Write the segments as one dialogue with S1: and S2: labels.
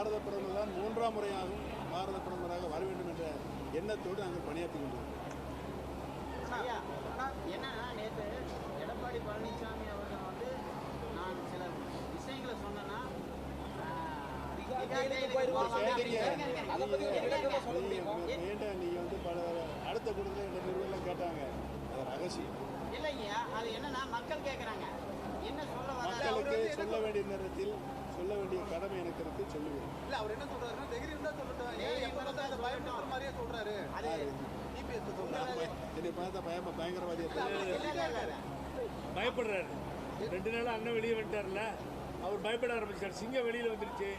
S1: பாரத பிரதமர் தான் மூன்றாம் முறையாகவும் பாரத பிரதமராக வர வேண்டும் என்ற எண்ணத்தோடு நாங்கள் பணியாற்றி கொண்டிருக்கிறோம்.
S2: ஐயா என்னன்னா நேற்று எடப்பாடி பழனிசாமி அவர்கள் வந்து நான் சில விஷயங்களை சொன்னேன்னா
S3: அதை பத்தி கொஞ்சம் விளக்கமா சொல்ல முடியுமா?
S1: வேண்டாம் நீங்கள் வந்து பல அடுத்த கூட்டத்தில் என்ற நிறுவனம் கேட்டாங்க. அது ரகசியம்.
S2: இல்லைங்கய்யா அது என்னன்னா மக்கள் கேட்குறாங்க என்ன சொல்ல
S1: மக்களுக்கு சொல்ல வேண்டிய நேரத்தில் சொல்ல வேண்டிய கடமை எனக்கு இருக்கு சொல்லுவேன்
S4: இல்ல அவர் என்ன சொல்றாருன்னா தைரியம் இருந்தா சொல்லட்டும். ஏன் எப்ப பார்த்தாலும் அந்த பயப்படுற மாதிரியே சொல்றாரு.
S2: அது
S4: டிபிஎஸ் சொல்றாரு
S1: என்னை பார்த்தா பயமா பயங்கரவாதி.
S5: பயப்படுறாரு. ரெண்டு நாள் அண்ணன் வெளியே வந்துட்டார்ல. அவர் பயப்பட ஆரம்பிச்சார் சிங்கம் வெளியில வந்துருச்சு.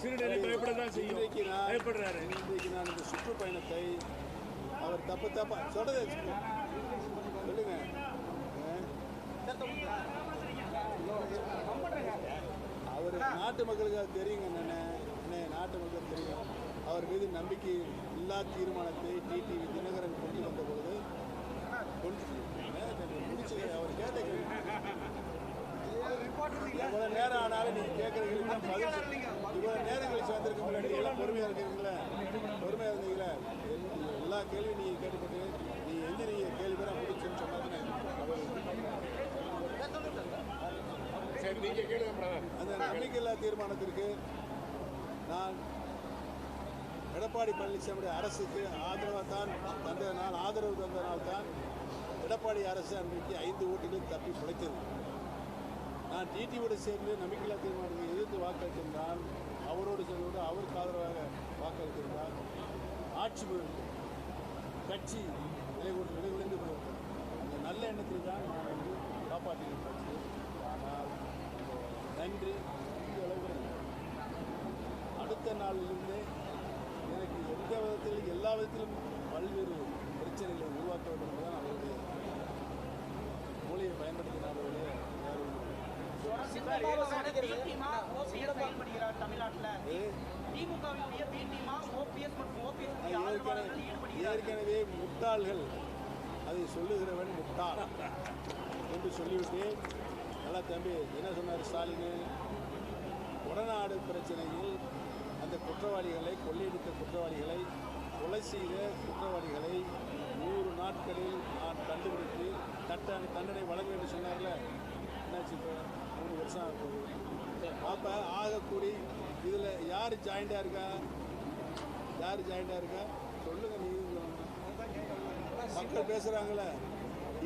S5: சிறுநீரை பயப்பட தான் செய்யும். பயப்படுறாரு.
S1: இன்றைக்கு நான் இந்த சுற்றுப்பயணத்தை அவர் தப்பு தப்பா சொல்றதை சொல்லுங்க. நாட்டு மக்களுக்கு அது தெரியுங்க என்னென்ன நாட்டு மக்களுக்கு தெரியும். அவர் மீது நம்பிக்கை இல்லா தீர்மானத்தை டிடிவி தினகரன் கொண்டு வந்த பொழுது முடிச்சு அவர் கேட்ட கேள்வி இவ்வளவு நேரம் ஆனாலும் நீங்க கேட்குற கேள்வி இவ்வளவு நேரம் கழிச்சு வந்திருக்க முன்னாடி எல்லாம் பொறுமையா இருக்கீங்களா? பொறுமையா இருந்தீங்களா? எல்லா கேள்வியும் நீங்க கேட்டுப்பட்டு நீ எங்க நீங்க கேள்வி பேரா முடிச்சுன்னு சொன்னாங்க
S5: சரி நீங்க கேளுங்க பிரதர்
S1: அந்த நம்பிக்கையில்லா தீர்மானத்திற்கு நான் எடப்பாடி பழனிசாமியுடைய அரசுக்கு ஆதரவாக தான் தந்ததனால் ஆதரவு தந்ததனால் தான் எடப்பாடி அரசு அன்றைக்கு ஐந்து ஓட்டுகள் தப்பி பிழைத்தது நான் டிடியோடு சேர்ந்து நம்பிக்கையில்லா தீர்மானத்தை எதிர்த்து வாக்களித்திருந்தால் அவரோடு சேர்ந்து அவருக்கு ஆதரவாக வாக்களித்திருந்தால் ஆட்சி கட்சி நிலை நிலைகுலைந்து போயிருக்கும் அந்த நல்ல எண்ணத்தில் தான் நான் வந்து காப்பாற்றியிருக்கேன் ஆனால் நன்றி இந்த அளவுக்கு இல்லை. அடுத்த நாளிலிருந்தே எனக்கு எந்த விதத்தில் எல்லா விதத்திலும் பல்வேறு பிரச்சனைகளை உருவாக்க வேண்டும் என்பதுதான் அவருடைய நான்
S2: ஆதரவாளர்கள்
S1: ஏற்கனவே முட்டாள்கள் அதை சொல்லுகிறவன் முட்டாள் என்று சொல்லிவிட்டு நல்லா தம்பி என்ன சொன்னார் ஸ்டாலின்? உடநாடு பிரச்சனையில் அந்த குற்றவாளிகளை கொள்ளையடித்த குற்றவாளிகளை கொலை செய்த குற்றவாளிகளை நூறு நாட்களில் நான் கண்டுபிடித்து தட்ட தண்டனை வழங்க என்று சொன்னார்ல? என்னாச்சு இப்போ? மூணு வருஷம் ஆக அப்போ ஆகக்கூடி இதில் யார் ஜாயிண்டாக இருக்கா? யார் ஜாயிண்டாக இருக்கா? சொல்லுங்கள் நீங்கள் மக்கள் பேசுகிறாங்களே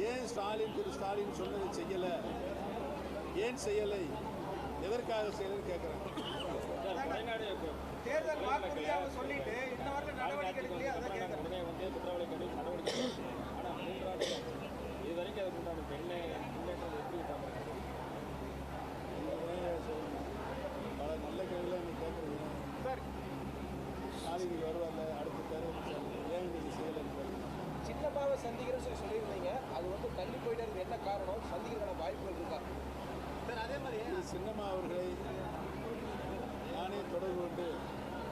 S1: ஏன் ஸ்டாலின் திரு ஸ்டாலின் சொன்னதை செய்யலை? ஏன் செய்யலை? எதற்காக செய்யலைன்னு கேட்குறாங்க
S4: தேர்தல் வாக்குறுதியாக சொல்லிட்டு இன்ன வரைக்கும் நடவடிக்கை எடுக்கலையே? அதான் கேட்கறேன்
S3: உடனே வந்து குற்றவாளி கண்டு நடவடிக்கை ஆனால் மூன்றாண்டு இது வரைக்கும் அதுக்கு உண்டான பெண்ணை முன்னேற்றம் எப்படி விட்டாங்க
S1: பல நல்ல கேள்விலாம் நீங்கள் கேட்குறீங்க
S4: சார்
S1: ஸ்டாலின் வருவார்ல அடுத்த தேர்தல் ஏன் இன்னைக்கு செய்யலைன்னு கேட்குறேன்
S3: சின்னப்பாவை சந்திக்கிறேன்னு சொல்லி சொல்லியிருந்தீங்க அது வந்து தள்ளி போயிட்டு இருக்கு என்ன காரணம் சந்திக்கிறதுக்கான வாய்ப்புகள் இருக்கா
S4: சார் அதே மாதிரி
S1: திரு சின்னம்மா அவர்களை நானே தொடர்பு கொண்டு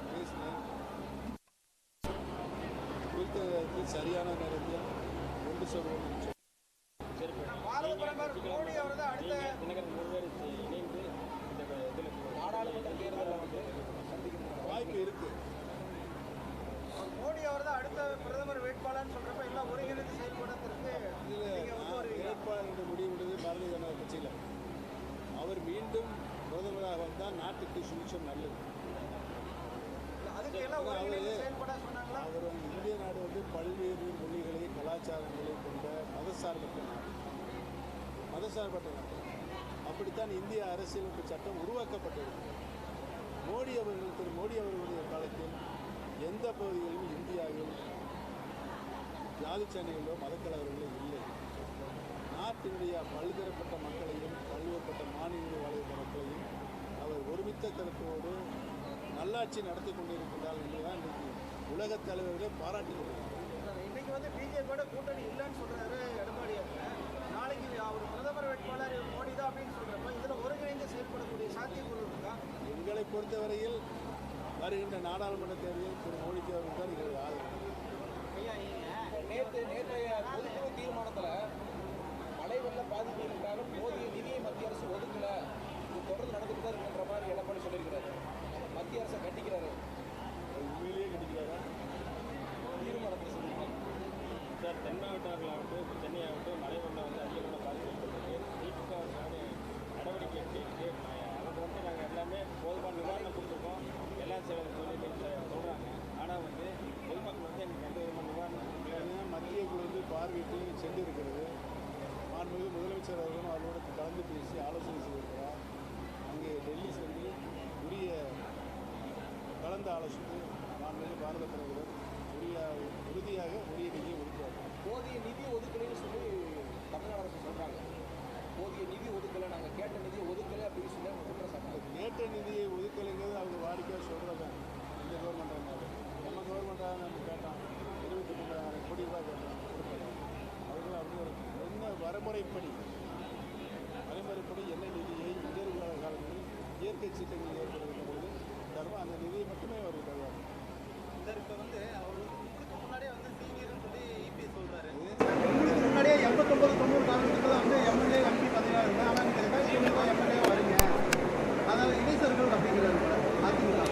S1: பேசினேன் குறித்த சரியான நேரத்தில் கொண்டு செல்வோம்
S4: மோடி அவர் தான் அடுத்த
S3: இணைந்து இந்த இதில் நாடாளுமன்ற தேர்தலில் வந்து சந்திக்கிறதுக்கான
S1: வாய்ப்பு இருக்கு.
S4: மோடி அவர் தான் அடுத்த பிரதமர் வேட்பாளர்னு சொல்றப்ப எல்லாம் ஒருங்கிணைந்து செயல்படுறதுக்கு
S1: வேட்பாளர் என்று முடிவெடுத்து பாரதிய ஜனதா கட்சியில். அவர் மீண்டும் பிரதமராக வந்தால் நாட்டுக்கு சுபிட்சம் நல்லது.
S4: அதுக்கு எல்லாம் ஒருங்கிணைந்து செயல்பட சொன்னாங்களா?
S1: அவர் வந்து இந்திய நாடு வந்து பல்வேறு மொழிகளை கலாச்சாரங்களை கொண்ட மதசார்பற்ற நாடு. மதசார்பற்ற நாடு. அப்படித்தான் இந்திய அரசியலமைப்பு சட்டம் உருவாக்கப்பட்டது. மோடி அவர்கள் திரு. மோடி அவர்களுடைய காலத்தில் எந்த பகுதிகளிலும் இந்தியாவில் ஜாதி சண்டைகளோ மதக்கலவர்களோ இல்லை. நாட்டினுடைய பல்தரப்பட்ட மக்களையும் பல்வேறுபட்ட மாநில வாழ்கிற மக்களையும் அவர் ஒருமித்த கருத்தோடு நல்லாட்சி நடத்தி கொண்டிருக்கிறார் என்பதுதான் இன்றைக்கு உலகத் தலைவர்களே பாராட்டி கொண்டிருக்கிறார்
S4: வந்து பிஜேபியோட கூட்டணி இல்லைன்னு சொல்கிறாரு எடப்பாடியாக நாளைக்கு அவர் பிரதமர் வேட்பாளர் மோடி தான் அப்படின்னு சொல்கிறப்ப இதில் ஒருங்கிணைந்து செயல்படக்கூடிய சாத்தியக்கூறு இருக்கா?
S1: எங்களை பொறுத்தவரையில் வருகின்ற நாடாளுமன்ற தேர்தலில் திரு மோடி அவர்கள் தான் எங்களுக்கு ஆதரவு
S3: நேற்று நேற்றைய பொதுக்குழு தீர்மானத்தில் மழை வெள்ள பாதிப்புகளுக்காக போதிய நிதியை மத்திய அரசு ஒதுக்கலை. இது தொடர்ந்து நடந்துட்டு தான் இருக்கின்ற மாதிரி எடப்பாடி சொல்லியிருக்கிறாரு. மத்திய அரசை கட்டிக்கிறாரு உண்மையிலேயே கட்டிக்கிறாரா தீர்மானத்தை தென் மாவட்டங்களாகட்டும் இப்போ சென்னை ஆகட்டும் மழை வெள்ளம் வந்து அதிகமான பாதிப்பு ஏற்பட்டிருக்கு திமுக நடவடிக்கை எடுத்துருக்கு அதுக்கு வந்து நாங்கள் எல்லாமே போதுமான நிவாரணம் கொடுத்துருக்கோம். எல்லா செ- சொல்லிட்டு சொல்கிறாங்க ஆனால் வந்து பொதுமக்கள் வந்து எங்களுக்கு எந்த விதமான நிவாரணம்
S1: மத்திய குழு வந்து பார்வையிட்டு சென்றிருக்கிறது. மாண்புமிகு முதலமைச்சர் அவர்களும் அவர்களோட கலந்து பேசி ஆலோசனை செய்திருக்கிறார். அங்கே டெல்லி சென்று உரிய கலந்து ஆலோசித்து மாண்புமிகு பாரத பிரதமர் உரிய உறுதியாக உரிய நிதியை ஒதுக்குவார்
S6: போதிய நிதி ஒதுக்கலைன்னு சொல்லி தமிழ்நாடு அரசு சொல்றாங்க. போதிய நிதி ஒதுக்கலை நாங்கள் கேட்ட நிதி ஒதுக்கலை அப்படின்னு சொல்லி அவங்க குற்றச்சாட்டு
S1: கேட்ட நிதியை ஒதுக்கலைங்கிறது அவங்க வாடிக்கையாக சொல்கிறத இந்த கவர்மெண்ட்டாக நம்ம கவர்மெண்ட்டாக நம்ம கேட்டோம். இருபத்தி மூன்றாயிரம் கோடி ரூபாய் கேட்டோம். அவர்கள் அப்படி ஒரு என்ன வரைமுறைப்படி வரைமுறைப்படி என்ன நிதியை இடர் காலங்களில் இயற்கை சீட்டங்கள் ஏற்படும் பொழுது தருவோம் அந்த நிதியை மட்டுமே அவர்கள் தருவாங்க
S4: சார் இப்போ வந்து அவர் உங்களுக்கு முன்னாடியே வந்து சீனியர்னு சொல்லி இபி சொல்றாரு உங்களுக்கு முன்னாடியே எண்பத்தொம்பது தொண்ணூறு காலகட்டத்தில் வந்து எம்எல்ஏ எம்பி பதவியாக இருந்தேன் ஆனால் நீங்கள் ரெண்டாயிரத்தி தொண்ணூறு எம்எல்ஏ வரீங்க அதனால இடைத்தரகர்கள் அப்படிங்கிறாரு கூட அதிமுக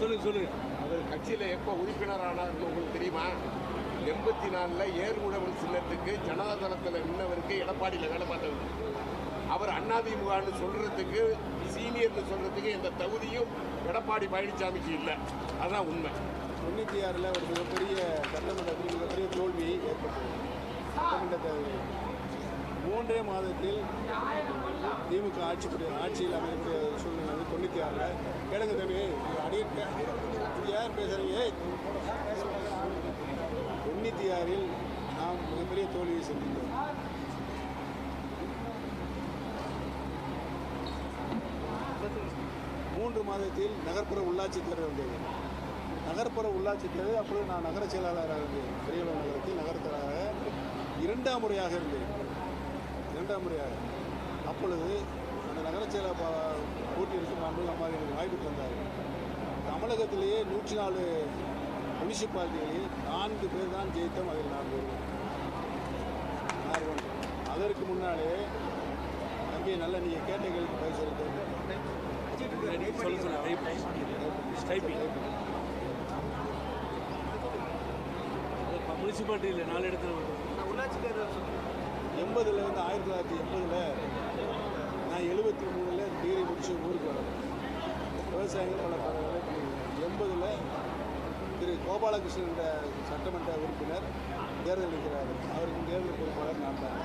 S5: சொல்லுங்க சொல்லுங்க
S7: அவர் கட்சியில் எப்போ ஆனார்னு உங்களுக்கு தெரியுமா? எண்பத்தி நாலில் ஏர்முழவன் சின்னத்துக்கு ஜனதாதளத்தில் நின்னவருக்கு எடப்பாடியில் வேலை பார்த்தவர். அவர் அதிமுகன்னு சொல்கிறதுக்கு சீனியர்னு சொல்கிறதுக்கு எந்த தகுதியும் எடப்பாடி பழனிசாமிக்கு இல்லை. அதான் உண்மை.
S1: தொண்ணூற்றி ஆறில் ஒரு மிகப்பெரிய சட்டமன்றத்தில் மிகப்பெரிய தோல்வி ஏற்பட்டது. சட்டமன்ற மூன்றே மாதத்தில் திமுக ஆட்சி ஆட்சியில் அமையக்கூடிய சூழ்நிலை வந்து தொண்ணூற்றி ஆறில் கேளுங்க தம்பி இது அடிக்க யார் பேசுகிறீங்க தொண்ணூற்றி ஆறில் நாம் மிகப்பெரிய தோல்வியை சந்தித்தோம். மூன்று மாதத்தில் நகர்ப்புற உள்ளாட்சி தேர்தல் வந்தது நகர்ப்புற உள்ளாட்சி தேர்தல் அப்பொழுது நான் நகர செயலாளராக இருந்தேன். பெரியவர் நகரத்தில் நகரத்தராக இரண்டாம் முறையாக இருந்தேன். இரண்டாம் முறையாக. அப்பொழுது அந்த நகர செயலர் பா- போட்டியிற்கு மாண்பு அம்மா எனக்கு வாய்ப்பு தந்தார். தமிழகத்திலேயே நூற்றி நாலு முனிசிபாலிட்டிகளில் நான்கு பேர் தான் ஜெயித்தோம் அதில் நான் ஒன்று அதற்கு முன்னாலே தம்பி நல்ல நீங்கள் கேட்ட கேள்வி பேசுகிறது
S5: சொல்ல சொல்ல டைப் டைப்பிங் முனிசிபாலிட்டியில் நாலு இடத்துல
S4: உள்ளாட்சி தேர்தல்
S1: எண்பதில் வந்து ஆயிரத்தி தொள்ளாயிரத்தி எண்பதில் நான் எழுபத்தி மூணில் டிகிரி முடிச்சு ஊருக்கு வரேன் விவசாயிகள் பல பல எண்பதில் திரு கோபாலகிருஷ்ணன் என்ற சட்டமன்ற உறுப்பினர் தேர்தல் நிற்கிறார். அவருக்கு தேர்தல் பொறுப்பாளர் நான் தான்.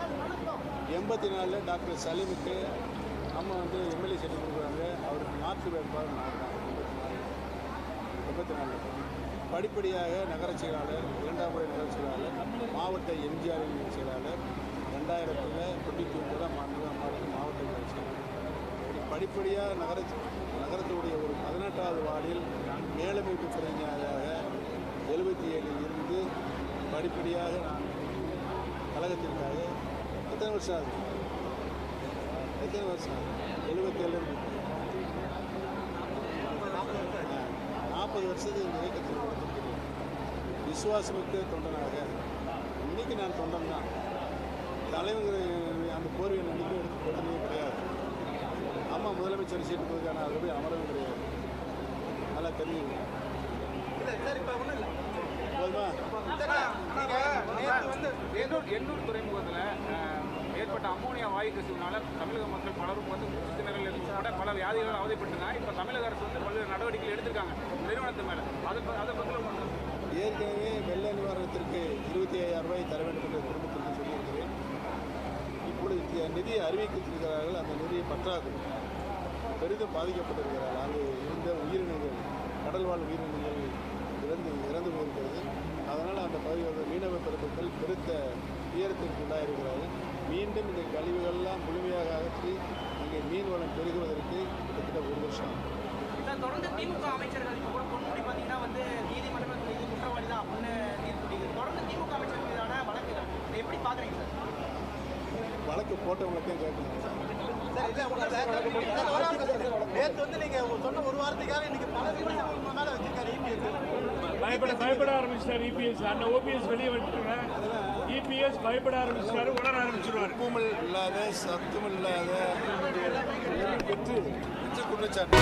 S1: எண்பத்தி நாலில் டாக்டர் சலீமுக்கு அம்மா வந்து எம்எல்ஏ சீட்டு கொடுக்குறாங்க. அவருக்கு மாற்று வேட்பாளர் நான் தான். எண்பத்தி நாலு. படிப்படியாக நகர செயலாளர் இரண்டாம் முறை நகர செயலாளர் மாவட்ட எம்ஜிஆரின் செயலாளர் ரெண்டாயிரத்தில் தொண்ணூற்றி ஒன்பதாம் மாநில மாவட்ட மாவட்ட நகர படிப்படியாக நகர நகரத்துடைய ஒரு பதினெட்டாவது வார்டில் மேலமைப்பு பிரதிநிதியாக எழுபத்தி ஏழில் இருந்து படிப்படியாக நான் கழகத்திற்காக எத்தனை வருஷம் ஆகுது? எத்தனை வருஷம் எழுபத்தேழு நாற்பது வருஷத்துக்கு இந்த இயக்கத்தில் கொடுத்திருக்கிறேன். விசுவாசமிக்க தொண்டனாக. இன்னைக்கு நான் தொண்டன் தான் தலைவங்கிற அந்த போர்வை நம்பிக்கை எடுத்து போட்டதே கிடையாது. அம்மா முதலமைச்சர் சீட்டு கொடுக்கான அது போய் அமரவும் கிடையாது. நல்லா
S4: வந்து
S8: எண்ணூர் துறைமுகத்தில் ஏற்பட்ட அம்மோனியா வாயு கசிவுனால தமிழக மக்கள் பலரும் வந்து திணறல் கூட பல வியாதிகள் அவதிப்பட்டுருந்தாங்க இப்போ தமிழக அரசு வந்து பல்வேறு நடவடிக்கைகள் எடுத்திருக்காங்க நிறுவனத்து மேலே. அதை அதை பற்றி
S1: ஏற்கனவே வெள்ள நிவாரணத்திற்கு இருபத்தி ஐயாயிரம் ரூபாய் தர வேண்டும் என்று இப்பொழுது நிதியை அறிவித்திருக்கிறார்கள் அந்த நிதியை பற்றாக்குறை பெரிதும் பாதிக்கப்பட்டிருக்கிறார்கள். அங்கு இருந்த உயிரினங்கள் கடல்வாழ் உயிரினங்கள் இறந்து இறந்து போயிருக்கிறது. அதனால் அந்த பகுதியில் மீனவ பெருமக்கள் பெருத்த உயரத்திற்கு உள்ளாயிருக்கிறார்கள். மீண்டும் இந்த கழிவுகள்லாம் முழுமையாக அகற்றி அங்கே மீன் வளம் பெருகுவதற்கு கிட்டத்தட்ட ஒரு வருஷம்
S2: தொடர்ந்து திமுக அமைச்சர்கள் இப்போ கூட பொன்முடி பார்த்தீங்கன்னா வந்து நீதிமன்றத்தில் இது குற்றவாளி தான் அப்படின்னு தீர்ப்பு தொடர்ந்து திமுக அமைச்சர்கள் மீதான வழக்குகள் எப்படி பார்க்குறீங்க சார்?
S1: வழக்கு போட்டவங்களுக்கும் கேட்கணும்.
S4: நேற்று வந்து நீங்கள் சொன்ன ஒரு வாரத்துக்காக இன்னைக்கு பல மேலே வச்சிருக்காரு இபிஎஸ்
S5: பயப்பட பயப்பட ஆரம்பிச்சிட்டார் இபிஎஸ் அண்ணன் ஓபிஎஸ் வெளியே வந்துட்டுங்க. இபிஎஸ் பயப்பட ஆரம்பிச்சிட்டாரு உணர ஆரம்பிச்சிருவாரு.
S1: உப்பும் இல்லாத சத்தும் இல்லாத பெற்று குற்றச்சாட்டு.